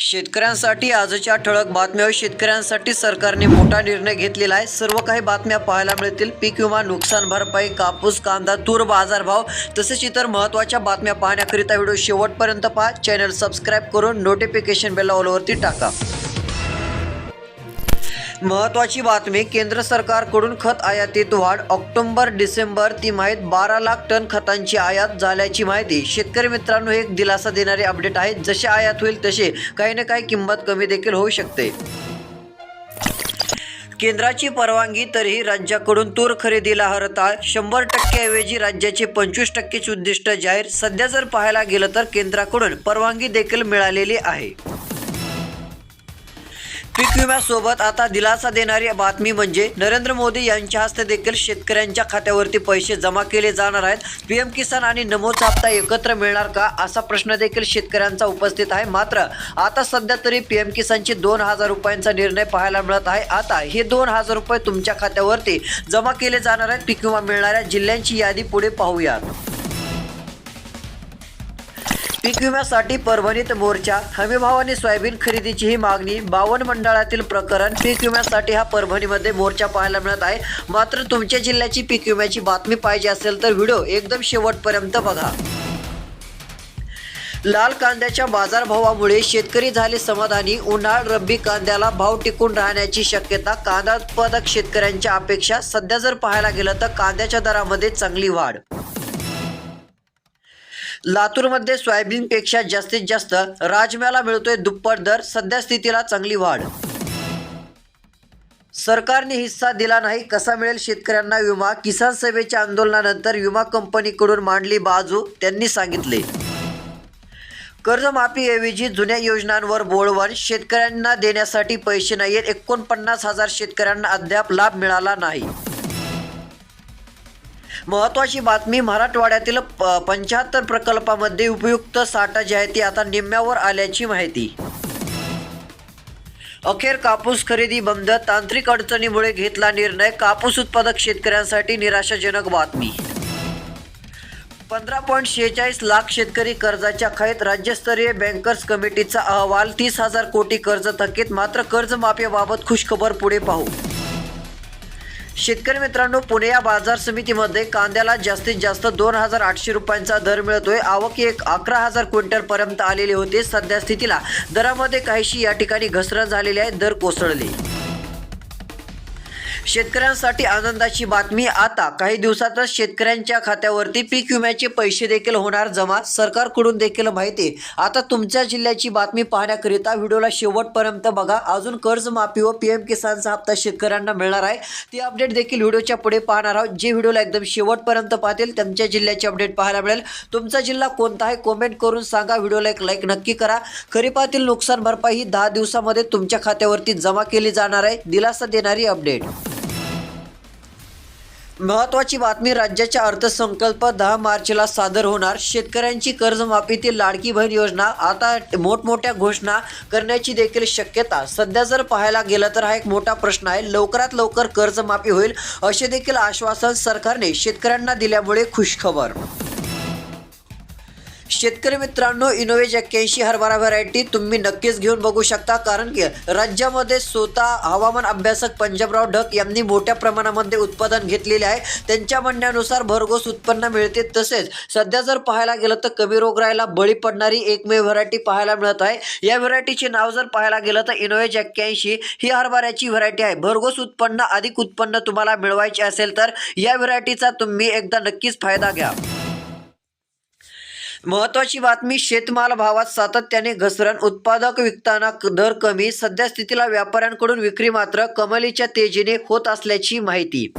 शेतकऱ्यांसाठी आजच्या ठळक बातम्या शेतकऱ्यांसाठी सरकारने मोठा निर्णय घेतलेला आहे. सर्व काही बातम्या पाहायला मिळतील. पीक विमा नुकसान भरपाई कापूस कांदा तूर बाजारभाव तसेच इतर महत्त्वाच्या बातम्या पाहण्याकरिता व्हिडिओ शेवटपर्यंत पहा. चॅनल सबस्क्राईब करून नोटिफिकेशन बेल ऑलवरती टाका. महत्वाची बातमी केंद्र सरकारकडून खत आयातीत वाढ ऑक्टोबर डिसेंबर तिमाहीत बारा लाख टन खतांची आयात झाल्याची माहिती शेतकरी मित्रांनो एक दिलासा देणारे अपडेट आहे. जसे आयात होईल तसे काही ना काही किंमत कमी देखील होऊ शकते. केंद्राची परवानगी तरीही राज्याकडून तूर खरेदीला हरताळ. शंभर टक्क्याऐवजी राज्याचे पंचवीस टक्केच उद्दिष्ट जाहीर. सध्या जर पाहायला गेलं तर केंद्राकडून परवानगी देखील मिळालेली आहे. पीक विम्यासोबत आता दिलासा देणारी बातमी म्हणजे नरेंद्र मोदी यांच्या हस्ते देखील शेतकऱ्यांच्या खात्यावरती पैसे जमा केले जाणार आहेत. पीएम किसान आणि नमोचा हप्ता एकत्र मिळणार का असा प्रश्न देखील शेतकऱ्यांचा उपस्थित आहे. मात्र आता सध्या तरी पीएम किसानचे दोन हजार रुपयांचा निर्णय पाहायला मिळत आहे. आता हे दोन हजार रुपये तुमच्या खात्यावरती जमा केले जाणार आहेत. पीक विमा मिळणाऱ्या जिल्ह्यांची यादी पुढे पाहूयात. पीक विम्यासाठी परभणीत मोर्चा. हमीभावाने सोयाबीन खरेदीची ही मागणी. बावन मंडळातील प्रकरण पीक विम्यासाठी हा परभणीमध्ये मोर्चा पाहायला मिळत आहे. मात्र तुमच्या जिल्ह्याची पीक विम्याची बातमी पाहिजे असेल तर व्हिडिओ एकदम शेवटपर्यंत बघा. लाल कांद्याच्या बाजारभावामुळे शेतकरी झाले समाधानी. उन्हाळ रब्बी कांद्याला भाव टिकून राहण्याची शक्यता. कांदा उत्पादक शेतकऱ्यांच्या अपेक्षा सध्या जर पाहायला गेलं तर कांद्याच्या दरामध्ये चांगली वाढ. लातूरमध्ये सोयाबीनपेक्षा जास्तीत जास्त राजम्याला मिळतोय दुप्पट दर सध्या स्थितीला चांगली वाढ. सरकारने हिस्सा दिला नाही कसा मिळेल शेतकऱ्यांना विमा? किसान सभेच्या आंदोलनानंतर विमा कंपनीकडून मांडली बाजू त्यांनी सांगितले. कर्जमाफीऐवजी जुन्या योजनांवर बोळवण शेतकऱ्यांना देण्यासाठी पैसे नाहीत एकोणपन्नास हजार शेतकऱ्यांना अद्याप लाभ मिळाला नाही. महत्वाची बातमी मराठवाड्यातील पंच्याहत्तर प्रकल्पामध्ये उपयुक्त साठा जी आहे ती आता निम्म्यावर आल्याची माहिती. अखेर कापूस खरेदी बंद तांत्रिक अडचणीमुळे घेतला निर्णय कापूस उत्पादक शेतकऱ्यांसाठी निराशाजनक बातमी. पंधरा पॉईंट शेहेचाळीस लाख शेतकरी कर्जाच्या खैत राज्यस्तरीय बँकर्स कमिटीचा अहवाल तीस हजार कोटी कर्ज थकीत मात्र कर्जमाफीबाबत खुशखबर पुढे पाहू. शेतकरी मित्रांनो पुणे या बाजार समितीमध्ये कांद्याला जास्तीत जास्त दोन हजार आठशे रुपयांचा दर मिळतोय. आवक एक अकरा हजार क्विंटल पर्यंत आलेली होती. सध्या स्थितीला दरामध्ये काहीशी या ठिकाणी घसरण झालेली आहे. दर कोसळले. शेतकऱ्यांसाठी आनंदाची बातमी आता. काही दिवसातच शेतकऱ्यांच्या खात्यावरती पीक विम्याचे पैसे देखील होणार जमा. सरकारकडून देखील माहिती. आता तुमच्या जिल्ह्याची बातमी पाहण्याकरिता व्हिडिओला शेवटपर्यंत बघा. अजून कर्जमाफी व पी एम किसानचा हप्ता शेतकऱ्यांना मिळणार आहे. ती अपडेट देखील व्हिडिओच्या पुढे पाहणार आहोत. जे व्हिडिओला एकदम शेवटपर्यंत पाहतील त्यांच्या जिल्ह्याची अपडेट पाहायला मिळेल. तुमचा जिल्हा कोणता आहे कॉमेंट करून सांगा. व्हिडिओला एक लाईक नक्की करा. खरीपातील नुकसान भरपाई ही दहा दिवसामध्ये तुमच्या खात्यावरती जमा केली जाणार आहे. दिलासा देणारी अपडेट. महत्वाची बातमी राज्याच्या अर्थसंकल्प दहा मार्चला सादर होणार. शेतकऱ्यांची कर्जमाफीतील लाडकी बहीण योजना आता मोठमोठ्या घोषणा करण्याची देखील शक्यता. सध्या जर पाहायला गेलं तर हा एक मोठा प्रश्न आहे. लवकरात लवकर कर्जमाफी होईल असे देखील आश्वासन सरकारने शेतकऱ्यांना दिल्यामुळे खुशखबर. शेतकरी मित्रांनो इनोवेज एक्क्याऐंशी हरभरा व्हरायटी तुम्ही नक्कीच घेऊन बघू शकता. कारण की राज्यामध्ये स्वतः हवामान अभ्यासक पंजाबराव ढक यांनी मोठ्या प्रमाणामध्ये उत्पादन घेतलेले आहे. त्यांच्या म्हणण्यानुसार भरघोस उत्पन्न मिळते. तसेच सध्या जर पाहायला गेलं तर कमी रोगराईला बळी पडणारी एकमेव व्हरायटी पाहायला मिळत आहे. या व्हरायटीचे नाव जर पाहायला गेलं तर इनोवेज एक्क्याऐंशी ही हरभऱ्याची व्हरायटी आहे. भरघोस उत्पन्न अधिक उत्पन्न तुम्हाला मिळवायचे असेल तर या व्हरायटीचा तुम्ही एकदा नक्कीच फायदा घ्या. महत्वाची बातमी शेतमाल भावात सातत्याने घसरण उत्पादक विकताना दर कमी सध्या स्थितीला व्यापाऱ्यांकडून विक्री मात्र कमालीच्या तेजीने होत असल्याची माहिती.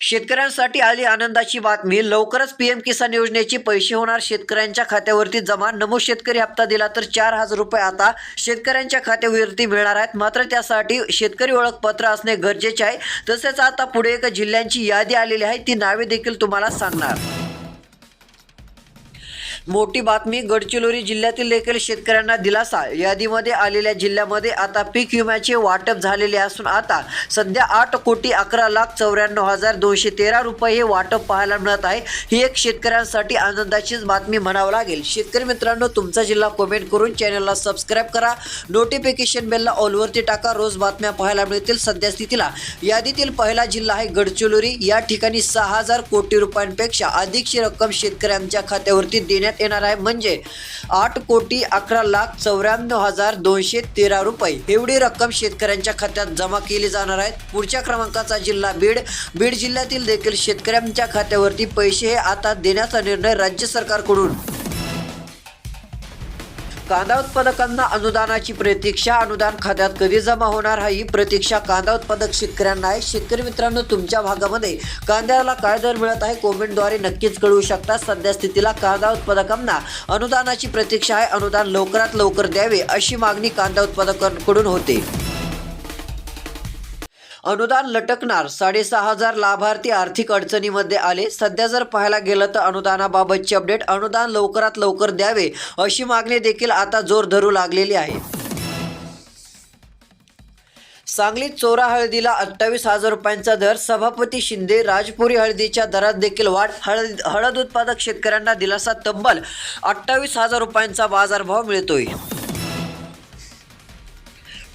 शेतकऱ्यांसाठी आली आनंदाची बातमी लवकरच पीएम किसान योजनेचे पैसे होणार शेतकऱ्यांच्या खात्यावरती जमा नमो शेतकरी हप्ता दिला तर चार हजार रुपये आता शेतकऱ्यांच्या खात्यावरती मिळणार आहेत मात्र त्यासाठी शेतकरी ओळखपत्र असणे गरजेचे आहे. तसेच आता पुढे एक जिल्ह्यांची यादी आलेली आहे ती नावे देखील तुम्हाला सांगणार. मोठी बातमी गडचिरोली जिल्ह्यातील देखील शेतकऱ्यांना दिलासा. यादीमध्ये आलेल्या जिल्ह्यामध्ये आता पीक विम्याचे वाटप झालेले असून आता सध्या आठ कोटी अकरा लाख चौऱ्याण्णव हजार दोनशे तेरा रुपये हे वाटप पाहायला मिळत आहे. ही एक शेतकऱ्यांसाठी आनंदाचीच बातमी म्हणावं लागेल. शेतकरी मित्रांनो तुमचा जिल्हा कमेंट करून चॅनलला सबस्क्राईब करा. नोटिफिकेशन बेलला ऑलवरती टाका. रोज बातम्या पाहायला मिळतील सध्या स्थितीला. यादीतील पहिला जिल्हा आहे गडचिरोली. या ठिकाणी सहा हजार कोटी रुपयांपेक्षा अधिकची रक्कम शेतकऱ्यांच्या खात्यावरती देण्यात येणार आहे. म्हणजे आठ कोटी अकरा लाख चौऱ्याण्णव हजार दोनशे तेरा रुपये. एवढी रक्कम शेतकऱ्यांच्या खात्यात जमा केली जाणार आहे. पुढच्या क्रमांकाचा जिल्हा बीड. बीड जिल्ह्यातील देखील शेतकऱ्यांच्या खात्यावरती पैसे हे आता देण्याचा निर्णय राज्य सरकारकडून कांदा उत्पादकांना अनुदानाची प्रतीक्षा अनुदान खात्यात कधी जमा होणार हा ही प्रतीक्षा कांदा उत्पादक शेतकऱ्यांना आहे. शेतकरी मित्रांनो तुमच्या भागामध्ये कांद्याला काय दर मिळत आहे कोमेंटद्वारे नक्कीच कळवू शकता. सध्या स्थितीला कांदा उत्पादकांना अनुदानाची प्रतीक्षा आहे. अनुदान लवकरात लवकर द्यावे अशी मागणी कांदा उत्पादकांकडून होते. अनुदान लटकणार. साडेसहा हजार लाभार्थी आर्थिक अडचणीमध्ये आले. सध्या जर पाहायला गेलं तर अनुदानाबाबतची अपडेट अनुदान लवकरात लवकर द्यावे अशी मागणी देखील आता जोर धरू लागलेली आहे. सांगलीत चोरा हळदीला अठ्ठावीस हजार रुपयांचा दर. सभापती शिंदे राजपुरी हळदीच्या दरात देखील वाढ. हळद हळद उत्पादक शेतकऱ्यांना दिलासा तब्बल अठ्ठावीस हजार रुपयांचा बाजारभाव मिळतोय.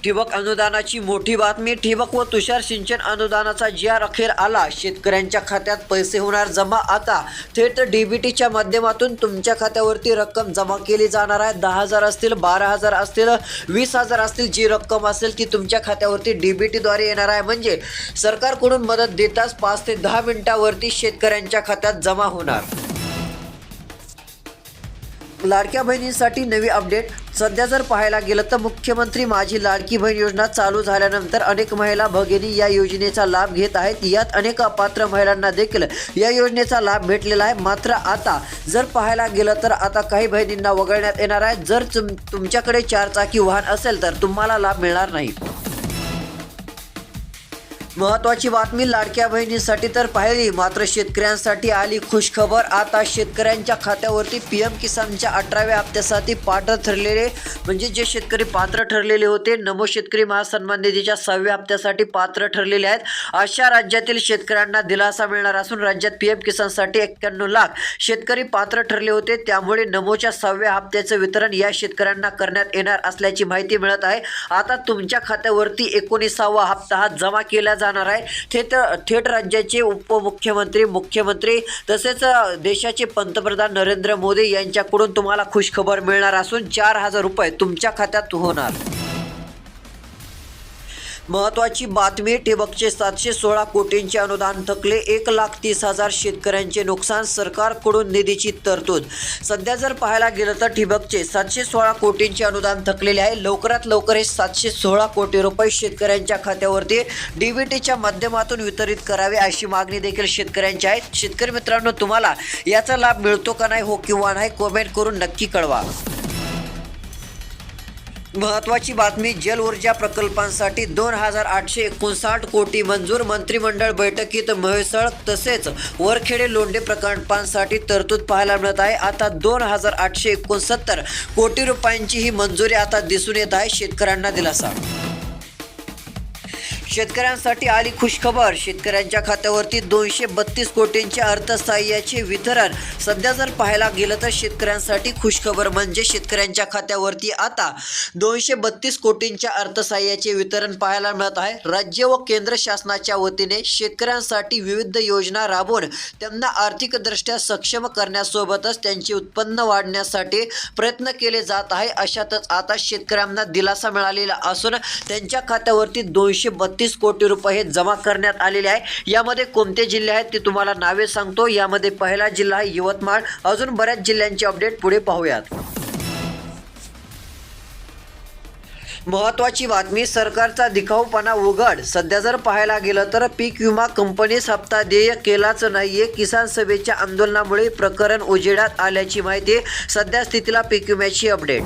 ठिबक अनुदानाची मोठी बातमी ठिबक व तुषार सिंचन अनुदानाचा जी आर अखेर आला. शेतकऱ्यांच्या खात्यात पैसे होणार जमा आता. थेट डीबीटीच्या माध्यमातून तुमच्या खात्यावरती रक्कम जमा केली जाणार आहे. दहा हजार असतील बारा हजार असतील वीस हजार असतील जी रक्कम असेल ती तुमच्या खात्यावरती डीबीटीद्वारे येणार आहे. म्हणजे सरकारकडून मदत देताच पाच ते दहा मिनिटावरती शेतकऱ्यांच्या खात्यात जमा होणार. लाडक्या बहिणींसाठी नवी अपडेट. सध्या जर पाहायला गेलं तर मुख्यमंत्री माझी लाडकी बहीण योजना चालू झाल्यानंतर अनेक महिला भगिनी या योजनेचा लाभ घेत आहेत. यात अनेक अपात्र महिलांना देखील या योजनेचा लाभ भेटलेला आहे. मात्र आता जर पाहायला गेलं तर आता काही बहिणींना वगळण्यात येणार आहे. जर तुम तुमच्याकडे चारचाकी वाहन असेल तर तुम्हाला लाभ मिळणार नाही. महत्वाची बातमी लाडक्या बहिणींसाठी तर पाहिली मात्र शेतकऱ्यांसाठी आली खुशखबर. आता शेतकऱ्यांच्या खात्यावरती पी एम किसानच्या अठराव्या हप्त्यासाठी पात्र ठरलेले म्हणजे जे शेतकरी पात्र ठरलेले होते नमो शेतकरी महासन्मान निधीच्या सहाव्या हप्त्यासाठी पात्र ठरलेले आहेत. अशा राज्यातील शेतकऱ्यांना दिलासा मिळणार असून राज्यात पी एम किसानसाठी एक्क्याण्णव लाख शेतकरी पात्र ठरले होते. त्यामुळे नमोच्या सहाव्या हप्त्याचं वितरण या शेतकऱ्यांना करण्यात येणार असल्याची माहिती मिळत आहे. आता तुमच्या खात्यावरती एकोणीसावा हप्ता हा जमा केला जाणार आहे थेट थेट राज्याचे उपमुख्यमंत्री मुख्यमंत्री तसेच देशाचे पंतप्रधान नरेंद्र मोदी यांच्याकडून तुम्हाला खुशखबर मिळणार असून चार हजार रुपये तुमच्या खात्यात होणार. महत्वाची बातमी ठिबकचे सातशे सोळा कोटींचे अनुदान थकले एक लाख तीस हजार शेतकऱ्यांचे नुकसान सरकारकडून निधीची तरतूद. सध्या जर पाहायला गेलं तर ठिबकचे सातशे सोळा कोटींचे अनुदान थकलेले आहे. लवकरात लवकर हे सातशे सोळा कोटी रुपये शेतकऱ्यांच्या खात्यावरती डीबीटीच्या माध्यमातून वितरित करावे अशी मागणी देखील शेतकऱ्यांची आहे. शेतकरी मित्रांनो तुम्हाला याचा लाभ मिळतो का नाही हो किंवा नाही कमेंट करून नक्की कळवा. महत्वाची बातमी जल ऊर्जा प्रकल्पांसाठी दोन हजार आठशे एकोणसाठ कोटी मंजूर मंत्रिमंडळ बैठकीत म्हैसळ तसेच वरखेडे लोंढे प्रकल्पांसाठी तरतूद पाहायला मिळत आहे. आता दोन हजार आठशे एकोणसत्तर कोटी रुपयांची ही मंजुरी आता दिसून येत आहे. शेतकऱ्यांना दिलासा. शेतकऱ्यांसाठी आली खुशखबर. शेतकऱ्यांच्या खात्यावरती दोनशे बत्तीस कोटींच्या अर्थसहाय्याचे वितरण. सध्या जर पाहायला गेलं तर शेतकऱ्यांसाठी खुशखबर म्हणजे शेतकऱ्यांच्या खात्यावरती आता दोनशे बत्तीस कोटींच्या अर्थसहाय्याचे वितरण पाहायला मिळत आहे. राज्य व केंद्र शासनाच्या वतीने शेतकऱ्यांसाठी विविध योजना राबवून त्यांना आर्थिकदृष्ट्या सक्षम करण्यासोबतच त्यांचे उत्पन्न वाढण्यासाठी प्रयत्न केले जात आहे. अशातच आता शेतकऱ्यांना दिलासा मिळालेला असून त्यांच्या खात्यावरती दोनशे बत्तीस कोटी रुपये हे जमा करण्यात आलेले आहे. यामध्ये कोणते जिल्हे आहेत ते तुम्हाला नावे सांगतो. यामध्ये पहिला जिल्हा आहे यवतमाळ. अजून बऱ्याच जिल्ह्यांचे अपडेट पुढे पाहूयात. महत्वाची बातमी सरकारचा दिखाऊपणा उघड. सध्या जर पाहायला गेलं तर पीक विमा कंपनीस हप्ता देय केलाच नाहीये. किसान सभेच्या आंदोलनामुळे प्रकरण उजेडात आल्याची माहिती सध्या स्थितीला पीक विम्याची अपडेट.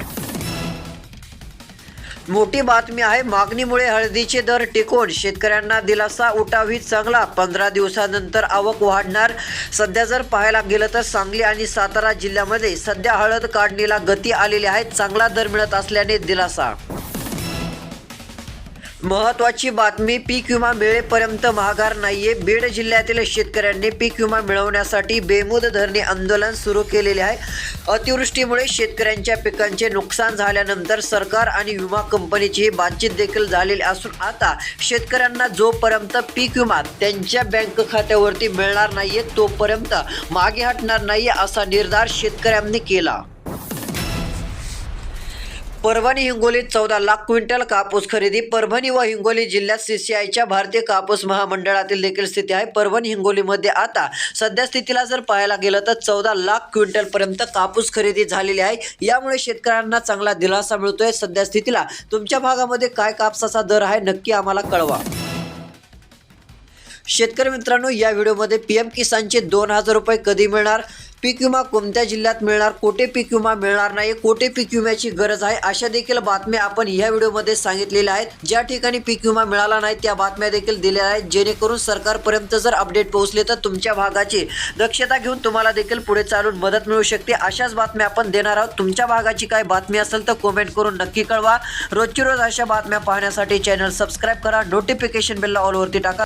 मोठी बातमी आहे मागणीमुळे हळदीचे दर टिकून शेतकऱ्यांना दिलासा उठावी चांगला. पंधरा दिवसानंतर आवक वाढणार. सध्या जर पाहायला गेलं तर सांगली आणि सातारा जिल्ह्यामध्ये सध्या हळद काढणीला गती आलेली आहे. चांगला दर मिळत असल्याने दिलासा. महत्वाची बातमी पीक विमा मिळेपर्यंत महागार नाहीये. बीड जिल्ह्यातील शेतकऱ्यांनी पीक विमा मिळवण्यासाठी बेमुद धरणे आंदोलन सुरू केलेले आहे. अतिवृष्टीमुळे शेतकऱ्यांच्या पिकांचे नुकसान झाल्यानंतर सरकार आणि विमा कंपनीची बातचीत देखील झालेली असून आता शेतकऱ्यांना जोपर्यंत पीक विमा त्यांच्या बँक खात्यावरती मिळणार नाहीये तोपर्यंत मागे हटणार नाहीये असा निर्धार शेतकऱ्यांनी केला. परभणी हिंगोलीत चौदा लाख क्विंटल कापूस खरेदी. परभणी व हिंगोली जिल्ह्यात सीसीआयच्या भारतीय कापूस महामंडळातील देखील स्थिती आहे. परभणी हिंगोलीमध्ये आता सध्या स्थितीला जर पाहायला गेलं तर चौदा लाख क्विंटल पर्यंत कापूस खरेदी झालेली आहे. यामुळे शेतकऱ्यांना चांगला दिलासा मिळतोय. सध्या स्थितीला तुमच्या भागामध्ये काय कापसाचा दर आहे नक्की आम्हाला कळवा. शेतकरी मित्रांनो या व्हिडिओमध्ये पी एम किसानचे दोन हजार रुपये कधी मिळणार? पीक विमा कोणत्या जिल्ह्यात मिळणार कोठे पीक विमा मिळणार नाही कोठे पीक विम्याची गरज आहे अशा देखील बातम्या आपण या व्हिडिओमध्ये सांगितलेल्या आहेत. ज्या ठिकाणी पीक विमा मिळाला नाही त्या बातम्या देखील दिल्या आहेत. जेणेकरून सरकारपर्यंत जर अपडेट पोहोचले तर तुमच्या भागाची दक्षता घेऊन तुम्हाला देखील पुढे चालून मदत मिळू शकते. अशाच बातम्या आपण देणार आहोत. तुमच्या भागाची काय बातमी असेल तर कमेंट करून नक्की कळवा. रोजची रोज अशा बातम्या पाहण्यासाठी चॅनल सबस्क्राईब करा. नोटिफिकेशन बेलला ऑलवरती टाका.